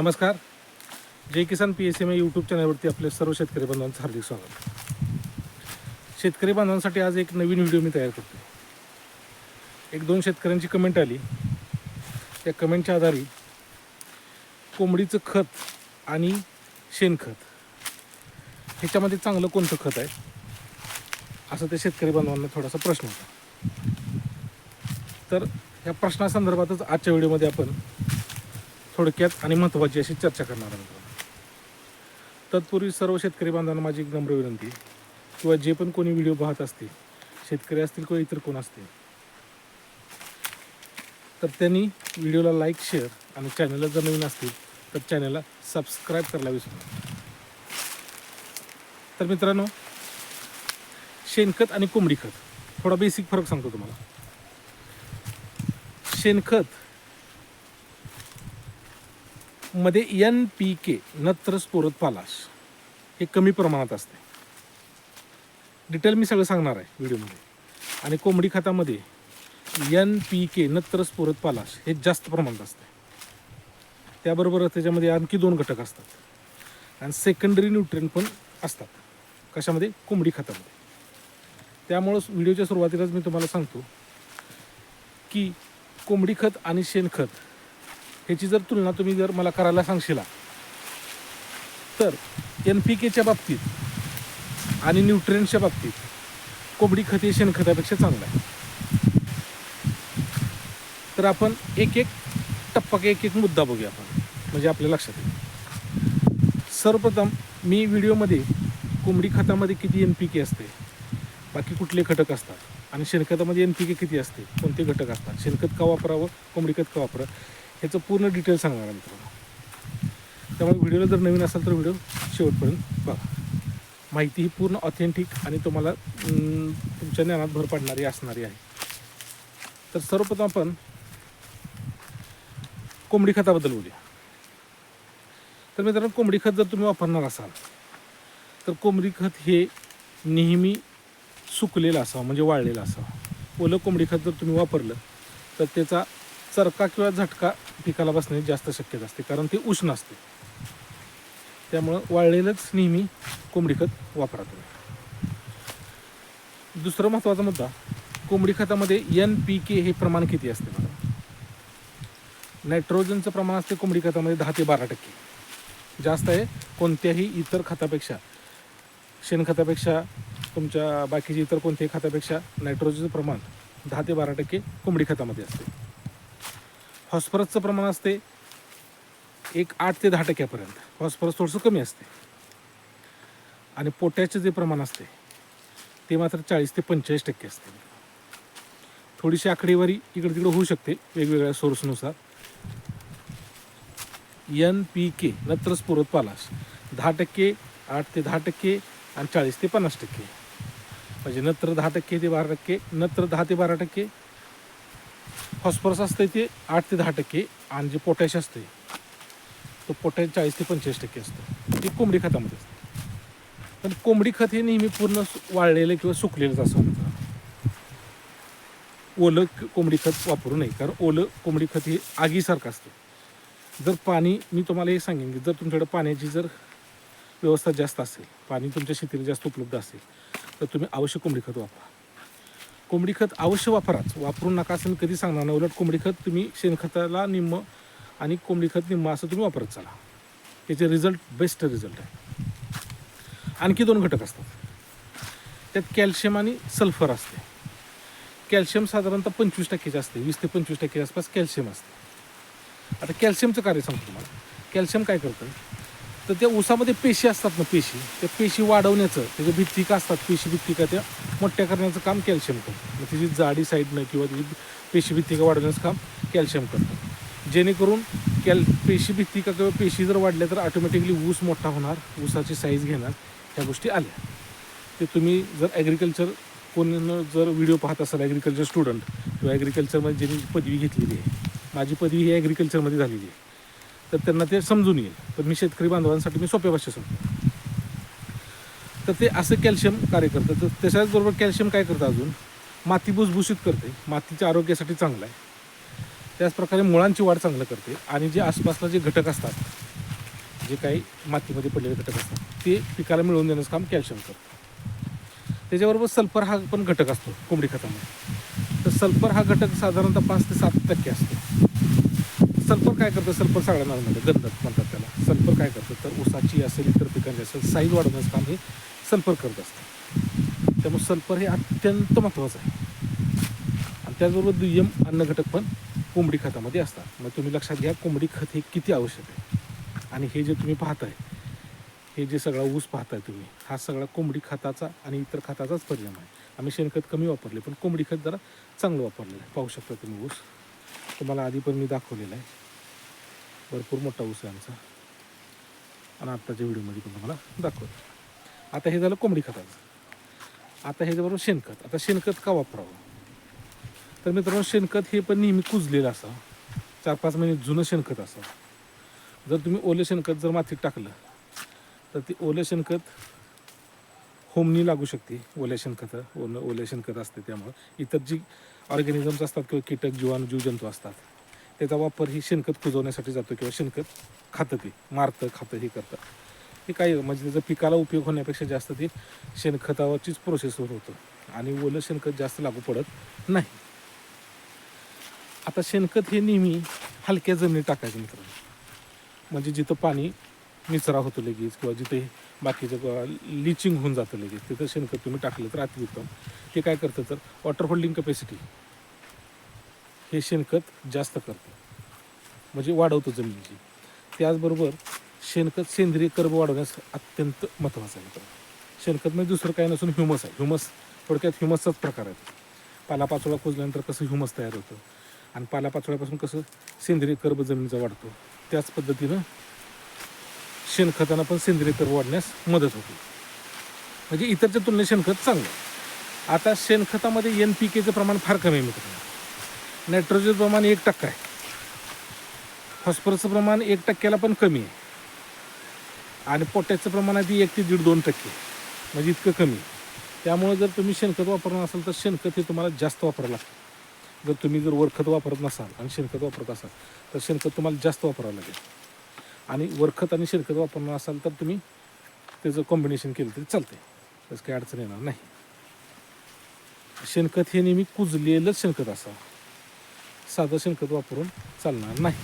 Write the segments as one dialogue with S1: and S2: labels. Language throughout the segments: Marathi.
S1: नमस्कार. जय किसान पी एस एम यूट्यूब चॅनलवरती आपले सर्व शेतकरी बांधवांचं हार्दिक स्वागत. शेतकरी बांधवांसाठी आज एक नवीन व्हिडिओ मी तयार करतो एक दोन शेतकऱ्यांची कमेंट आली. त्या कमेंटच्या आधारे कोंबडीचं खत आणि शेणखत ह्याच्यामध्ये चांगलं कोणतं खत आहे? असं त्या शेतकरी बांधवांना थोडासा प्रश्न होता. तर या प्रश्नासंदर्भातच आजच्या व्हिडिओमध्ये आपण थोडक्यात आणि महत्त्वाची अशी चर्चा करणार आहोत तत्पूर्वी सर्व शेतकरी बांधवांना माझी एक नम्र विनंती किंवा जे पण कोणी व्हिडिओ पाहत असतील शेतकरी असतील किंवा इतर कोण असतील तर त्यांनी व्हिडिओला लाईक शेअर आणि चॅनलला जर नवीन असतील तर चॅनलला सबस्क्राईब करायला विसरू नका. तर मित्रांनो शेणखत आणि कोंबडी खत थोडा बेसिक फरक सांगतो तुम्हाला शेणखत मध्ये एन पी के नत्र स्फोरत पालाश हे कमी प्रमाणात असते. डिटेल मी सगळं सांगणार आहे व्हिडिओमध्ये. आणि कोंबडी खतामध्ये एन पी के नत्र स्फोरत पालाश हे जास्त प्रमाणात असते. त्याबरोबर त्याच्यामध्ये आणखी दोन घटक असतात. आणि सेकंडरी न्यूट्रिन पण असतात. कशामध्ये? कोंबडी खतामध्ये. त्यामुळं व्हिडिओच्या सुरुवातीलाच मी तुम्हाला सांगतो की कोंबडी खत आणि शेणखत ह्याची जर तुलना तुम्ही जर मला करायला सांगशिला तर एन पी केच्या बाबतीत आणि न्यूट्रियन्सच्या बाबतीत कोंबडी खत हे शेणखतापेक्षा चांगलं आहे. तर आपण एक एक टप्पा एक एक मुद्दा बघूया आपण म्हणजे आपल्या लक्षात येईल. सर्वप्रथम मी व्हिडिओमध्ये कोंबडी खतामध्ये किती एन पी के असते बाकी कुठले घटक असतात आणि शेणखतामध्ये एन पी के किती असते कोणते घटक असतात शेणखत का वापरावं कोंबडी खत का वापरावं ह्याचं पूर्ण डिटेल सांगणार आहे मित्रांनो. त्यामुळे व्हिडिओला जर नवीन असाल तर व्हिडिओ शेवटपर्यंत बघा. माहिती ही पूर्ण ऑथेंटिक आणि तुम्हाला तुमच्या ज्ञानात भर पाडणारी असणारी आहे. तर सर्वप्रथम आपण कोंबडी खताबद्दल बोलूया. तर मित्रांनो कोंबडी खत जर तुम्ही वापरणार असाल तर कोंबडी खत हे नेहमी सुकलेलं असावं म्हणजे वाळलेलं असावं. ओलं कोंबडी खत जर तुम्ही वापरलं तर त्याचा चरका किंवा झटका पिकाला बसण्याची जास्त शक्यता असते कारण ती उष्ण असते. त्यामुळं वाळलेलंच नेहमी कोंबडी खत वापरा तुम्ही. दुसरा महत्त्वाचा मुद्दा कोंबडी खतामध्ये एन पी के हे प्रमाण किती असते बघा नायट्रोजनचं प्रमाण असते कोंबडी खतामध्ये दहा ते बारा टक्के. जास्त आहे कोणत्याही इतर खतापेक्षा. शेणखतापेक्षा तुमच्या बाकीच्या इतर कोणत्याही खतापेक्षा नायट्रोजनचं प्रमाण दहा ते बारा टक्के कोंबडी खतामध्ये असते. फॉस्फरसचं प्रमाण असते एक आठ ते दहा टक्क्यापर्यंत. फॉस्फरस थोडंसं कमी असते. आणि पोटॅशचं जे प्रमाण असते ते मात्र चाळीस ते पंचेचाळीस टक्के असते. थोडीशी आकडेवारी इकडे तिकडे होऊ शकते वेगवेगळ्या सोर्सनुसार एन पी के नत्र स्फुरत पालास. दहा टक्के आठ ते दहा टक्के आणि चाळीस ते पन्नास टक्के. म्हणजे नत्र दहा टक्के ते बारा टक्के नत्र दहा ते बारा टक्के फॉस्फरस असतं ते आठ ते दहा टक्के आणि जे पोटॅश असते तो पोटॅश चाळीस ते पंचेचाळीस टक्के असतं ते कोंबडी खतामध्ये असतं पण कोंबडी खत हे नेहमी पूर्ण वाळलेलं किंवा सुकलेलंच असं ओलं कोंबडी खत वापरू नये. कारण ओलं कोंबडी खत हे आगीसारखं असतं जर पाणी मी तुम्हाला हे सांगेन की जर तुमच्याकडे पाण्याची जर व्यवस्था जास्त असेल पाणी तुमच्या शेतीला जास्त उपलब्ध असेल तर तुम्ही आवश्यक कोंबडी खत वापरा. कोंबडी खत अवश्य वापराच वापरू नका असं मी कधी सांगणार नाही. उलट कोंबडी खत तुम्ही शेणखताला निम्म आणि कोंबडी खत निम्म असं तुम्ही वापरत चला. त्याचे रिझल्ट बेस्ट रिझल्ट आहे. आणखी दोन घटक असतात. त्यात कॅल्शियम आणि सल्फर असते. कॅल्शियम साधारणतः पंचवीस टक्केचे असते. वीस ते पंचवीस टक्के आसपास कॅल्शियम असते. आता कॅल्शियमचं कार्य सांगतो तुम्हाला. कॅल्शियम काय करतं? तर त्या ऊसामध्ये पेशी असतात ना पेशी. त्या पेशी वाढवण्याचं त्याच्या भित्तिका असतात पेशी भित्तिका त्या मोठ्या करण्याचं काम कॅल्शियम करतं त्याची जाडी साईडनं किंवा त्याची पेशी भित्तिका वाढवण्याचं काम कॅल्शियम करतं जेणेकरून कॅल पेशी भित्तिका किंवा पेशी जर वाढल्या तर ऑटोमॅटिकली ऊस मोठा होणार ऊसाची साईज घेणार ह्या गोष्टी आल्या. ते तुम्ही जर ॲग्रिकल्चर कोण जर व्हिडिओ पाहत असाल ॲग्रिकल्चर स्टुडंट किंवा ॲग्रिकल्चरमध्ये ज्यांनी पदवी घेतलेली आहे माझी पदवी ही ॲग्रिकल्चरमध्ये झालेली आहे. तर त्यांना ते समजून येईल. पण मी शेतकरी बांधवांसाठी मी सोप्या भाषेत सांगतो. तर ते असं कॅल्शियम कार्य करतं तर त्याच्याचबरोबर कॅल्शियम काय करतं अजून? माती भुसभुशीत करते. मातीच्या आरोग्यासाठी चांगलं आहे. त्याचप्रकारे मुळांची वाढ चांगलं करते. आणि जे आसपासला जे घटक असतात जे काही मातीमध्ये पडलेले घटक असतात ते पिकाला मिळवून देण्याचं काम कॅल्शियम करतं. त्याच्याबरोबर सल्फर हा पण घटक असतो कोंबडी खतामध्ये. तर सल्फर हा घटक साधारणतः पाच ते सात टक्के असतो. सल्फर काय करतं? सल्फर सगळ्यांना म्हणतात गंधक म्हणतात त्याला. सल्फर काय करतं? तर ऊसाची असेल इतर पिकांची असेल साईज वाढवण्याचं काम हे सल्फर करत असतं. त्यामुळे सल्फर हे अत्यंत महत्त्वाचं आहे. आणि त्याचबरोबर दुय्यम अन्नघटक पण कोंबडी खतामध्ये असतात. मग तुम्ही लक्षात घ्या कोंबडी खत हे किती आवश्यक आहे. आणि हे जे तुम्ही पाहताय हे जे सगळा ऊस पाहताय तुम्ही हा सगळा कोंबडी खताचा आणि इतर खताचाच परिणाम आहे. आम्ही शेणखत कमी वापरले पण कोंबडी खत जरा चांगलं वापरलेलं आहे. पाहू शकता तुम्ही ऊस. तुम्हाला आधी पण मी दाखवलेला आहे. भरपूर मोठा ऊस आहे आमचा. आणि आत्ताच्या व्हिडिओमध्ये पण तुम्हाला दाखवतो. आता हे झालं कोंबडी खताचं आता ह्याच्याबरोबर शेणखत. आता शेणखत का वापरावं? तर मित्रांनो शेणखत हे पण नेहमी कुजलेलं असावं. चार पाच महिने जुनं शेणखत असावं. जर तुम्ही ओलं शेणखत जर मातीत टाकलं तर ते ओलं शेणखत होमनी लागू शकते. ओल्या शेणखत ओलं ओल्या शेणखत असते त्यामुळं. इतर जी ऑर्गॅनिझम्स असतात किंवा कीटक जीवाणू जीवजंतू असतात त्याचा वापर ही शेणखत कुजवण्यासाठी जातो किंवा शेणखत खातं ते मारतं खातं हे करतं हे काही म्हणजे त्याचा पिकाला उपयोग होण्यापेक्षा जास्त ते शेणखतावरचीच प्रोसेसवर होतं. आणि ओलं शेणखत जास्त लागू पडत नाही. आता शेणखत हे नेहमी हलक्या जमिनीत टाकायचं मित्रांनो. म्हणजे जिथं पाणी निचरा होतो लगेच किंवा जिथे बाकीचं लिचिंग होऊन जातं लगेच तिथं शेणखत तुम्ही टाकलं तर अतिउत्तम. ते काय करतं तर वॉटर होल्डिंग कपॅसिटी हे शेणखत जास्त करतं म्हणजे वाढवतं जमिनीची. त्याचबरोबर शेणखत सेंद्रिय कर्ब वाढवण्यास अत्यंत महत्त्वाचं आहे. मित्रांनो शेणखत म्हणजे दुसरं काही नसून ह्युमस आहे. ह्युमस थोडक्यात ह्युमसचाच प्रकार आहे. पालापाचोळा कुजल्यानंतर कसं ह्युमस तयार होतं आणि पालापाचोळ्यापासून कसं सेंद्रिय कर्ब जमिनीचा वाढतो त्याच पद्धतीनं शेणखतानं पण सेंद्रिय कर्ब वाढण्यास मदत होते. म्हणजे इतरच्या तुलनेत शेणखत चांगलं आता शेणखतामध्ये एन पी केचं प्रमाण फार कमी आहे मित्रांनो. नायट्रोजन प्रमाण एक टक्का आहे. फॉस्फरसचं प्रमाण एक टक्क्याला पण कमी आहे. आणि पोटॅशचं प्रमाण आहे ती एक ते दीड दोन टक्के म्हणजे इतकं कमी त्यामुळे जर तुम्ही शेणखत वापरणार असाल तर शेणखत हे तुम्हाला जास्त वापरावं लागतं. जर तुम्ही जर वरखत वापरत नसाल आणि शेणखत वापरत असाल तर शेणखत तुम्हाला जास्त वापरावं लागेल. आणि वरखत आणि शेणखत वापरणार असाल तर तुम्ही त्याचं कॉम्बिनेशन केलं तरी चालते तसं काही अडचण येणार नाही. शेणखत हे नेहमी कुजलेलंच शेणखत असावं. साधं शेणखत वापरून चालणार नाही.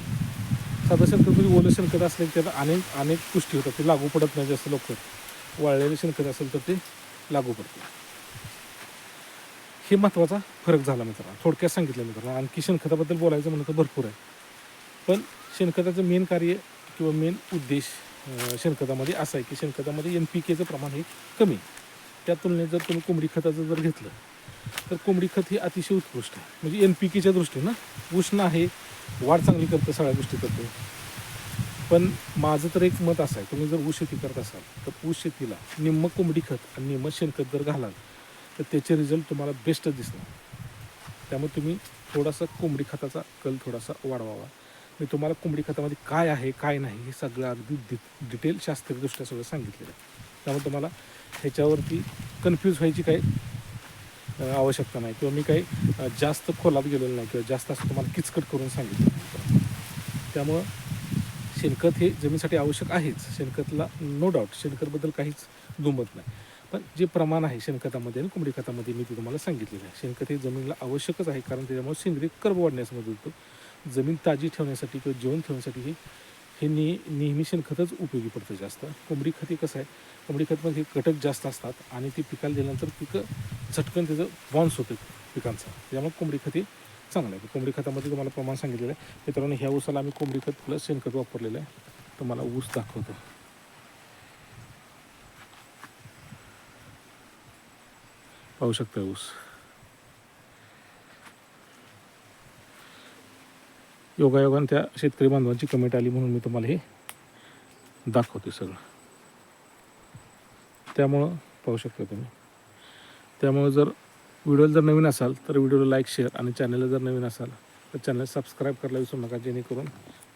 S1: साधं शेणखत म्हणजे ओलं शेणखत असलं की त्यात अनेक अनेक गोष्टी होतात ते लागू पडत नाही जास्त लवकर. वाळलेलं शेणखत असेल तर ते लागू पडते हे महत्त्वाचा फरक झाला मित्रांनो. थोडक्यात सांगितलं मित्रांनो. आणखी शेणखताबद्दल बोलायचं म्हणलं तर भरपूर आहे. पण शेणखताचं मेन कार्य किंवा मेन उद्देश शेणखतामध्ये असा आहे की शेणखतामध्ये एन पी केचं प्रमाण हे कमी आहे. त्या तुलनेत जर तुम्ही कोंबडी खताचं जर घेतलं तर कोंबडी खत हे अतिशय उत्कृष्ट आहे. म्हणजे एन पी केच्या दृष्टीनं उष्ण आहे वाढ चांगली करतं सगळ्या गोष्टी करतो. पण माझं तर एक मत असं आहे तुम्ही जर ऊस शेती करत असाल तर ऊस शेतीला निम्म कोंबडी खत आणि निम्म शेणखत जर घालाल तर त्याचे रिझल्ट तुम्हाला बेस्टच दिसणार. त्यामुळे तुम्ही थोडासा कोंबडी खताचा कल थोडासा वाढवावा. मी तुम्हाला कोंबडी खतामध्ये काय आहे काय नाही हे सगळं अगदी डि डिटेल शास्त्रीयदृष्ट्या सगळं सांगितलेलं आहे. त्यामुळे तुम्हाला ह्याच्यावरती कन्फ्यूज व्हायची काही आवश्यकता नाही किंवा मी काही जास्त खोलात गेलेलो नाही किंवा जास्त असं तुम्हाला किचकट करून सांगितलं त्यामुळं शेणखत हे जमिनीसाठी आवश्यक आहेच. शेणखतला नो डाऊट शेणखतबद्दल काहीच दुमत नाही. पण जे प्रमाण आहे शेणखतामध्ये आणि कोंबडी खतामध्ये मी ते तुम्हाला सांगितलेलं आहे. शेणखत हे जमिनीला आवश्यकच आहे कारण त्याच्यामुळे सेंद्रिय कर्ब वाढण्यास मदत होतो. जमीन ताजी ठेवण्यासाठी किंवा जेवण ठेवण्यासाठी हे हे ने नेहमी शेणखतच उपयोगी पडतं जास्त. कोंबडी खत हे कसं आहे कोंबडी खतमध्ये घटक जास्त असतात आणि ती पिकाला दिल्यानंतर पिकं झटकन त्याचं बॉन्स होतं पिकांचा. त्यामुळे कोंबडी खत हे चांगलं आहे. कोंबडी खतामध्ये तुम्हाला प्रमाण सांगितलेलं आहे. मित्रांनो ह्या ऊसाला आम्ही कोंबडी खत प्लस शेणखत वापरलेलं आहे. तुम्हाला ऊस दाखवतो. पाहू शकता ऊस. योगायोगाने त्या शेतकरी बांधवांची कमेंट आली म्हणून मी तुम्हाला हे दाखवते सगळं. त्यामुळं पाहू शकता तुम्ही. त्यामुळं जर व्हिडिओला जर नवीन असाल तर व्हिडिओला लाईक शेअर आणि चॅनलला जर नवीन असाल तर चॅनल सबस्क्राईब करायला विसरू नका जेणेकरून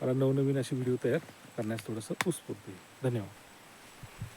S1: मला नवनवीन असे व्हिडिओ तयार करण्यास थोडंसं उत्स्फूर्त होईल धन्यवाद.